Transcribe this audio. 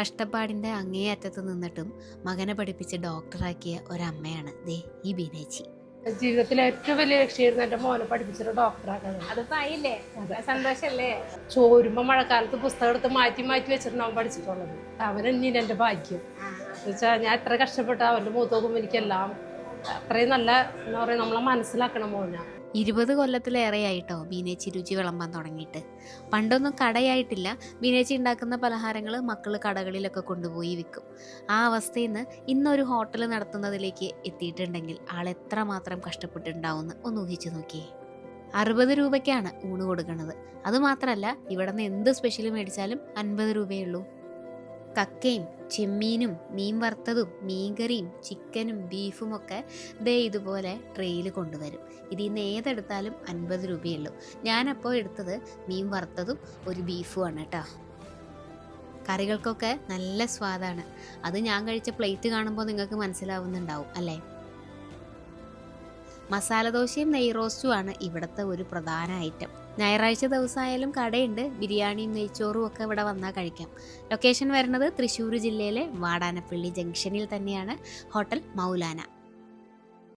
കഷ്ടപ്പാടിന്റെ അങ്ങേയറ്റത്ത് നിന്നിട്ടും മകനെ പഠിപ്പിച്ച് ഡോക്ടറാക്കിയ ഒരമ്മയാണ് ദേ ഈ ബീനേച്ചി. ജീവിതത്തിലെ ഏറ്റവും വലിയ ലക്ഷ്യമായിരുന്നു എന്റെ മോനെ പഠിപ്പിച്ചിട്ട് ഡോക്ടറാക്കണം അതിപ്പോ ആയില്ലേ? സന്തോഷല്ലേ? ചോരുമ്പോ മഴക്കാലത്ത് പുസ്തകം എടുത്ത് മാറ്റി മാറ്റി വെച്ചിട്ട് അവൻ പഠിച്ചിട്ടുള്ളത്. അവൻ എന്റെ ഭാഗ്യം. എന്നുവെച്ചാൽ ഞാൻ എത്ര കഷ്ടപ്പെട്ട അവന്റെ മൂത്ത് നോക്കുമ്പോൾ എനിക്കെല്ലാം അത്രയും നല്ല എന്താ പറയുക നമ്മളെ മനസ്സിലാക്കണം മോനാ. ഇരുപത് കൊല്ലത്തിലേറെയായിട്ടോ ബീനേച്ചി രുചി വിളമ്പാൻ തുടങ്ങിയിട്ട്. പണ്ടൊന്നും കടയായിട്ടില്ല. ബീനേച്ചി ഉണ്ടാക്കുന്ന പലഹാരങ്ങൾ മക്കൾ കടകളിലൊക്കെ കൊണ്ടുപോയി വിൽക്കും. ആ അവസ്ഥയിൽ നിന്ന് ഇന്നൊരു ഹോട്ടൽ നടത്തുന്നതിലേക്ക് എത്തിയിട്ടുണ്ടെങ്കിൽ ആൾ എത്രമാത്രം കഷ്ടപ്പെട്ടിട്ടുണ്ടാവുമെന്ന് ഒന്ന് ഊഹിച്ചു നോക്കിയേ. അറുപത് രൂപയ്ക്കാണ് ഊണ് കൊടുക്കുന്നത് അതുമാത്രമല്ല ഇവിടെ നിന്ന് എന്ത് സ്പെഷ്യൽ മേടിച്ചാലും അൻപത് രൂപയേ ഉള്ളൂ. കക്കയും ചെമ്മീനും മീൻ വറുത്തതും മീൻകറിയും ചിക്കനും ബീഫും ഒക്കെ ദേ ഇതുപോലെ ട്രെയിൽ കൊണ്ടുവരും. ഇതിൽ നിന്ന് ഏതെടുത്താലും അൻപത് രൂപയുള്ളൂ. ഞാനപ്പോൾ എടുത്തത് മീൻ വറുത്തതും ഒരു ബീഫുമാണ് കേട്ടോ. കറികൾക്കൊക്കെ നല്ല സ്വാദാണ്. അത് ഞാൻ കഴിച്ച പ്ലേറ്റ് കാണുമ്പോൾ നിങ്ങൾക്ക് മനസ്സിലാവുന്നുണ്ടാവും അല്ലേ? മസാല ദോശയും നെയ് റോസ്റ്റുമാണ് ഇവിടുത്തെ ഒരു പ്രധാന ഐറ്റം ഞായറാഴ്ച ദിവസമായാലും കടയുണ്ട്. ബിരിയാണിയും നെയ്ച്ചോറും ഒക്കെ ഇവിടെ വന്നാൽ കഴിക്കാം. ലൊക്കേഷൻ വരുന്നത് തൃശ്ശൂർ ജില്ലയിലെ വാടാനപ്പള്ളി ജംഗ്ഷനിൽ തന്നെയാണ്. ഹോട്ടൽ മൗലാന.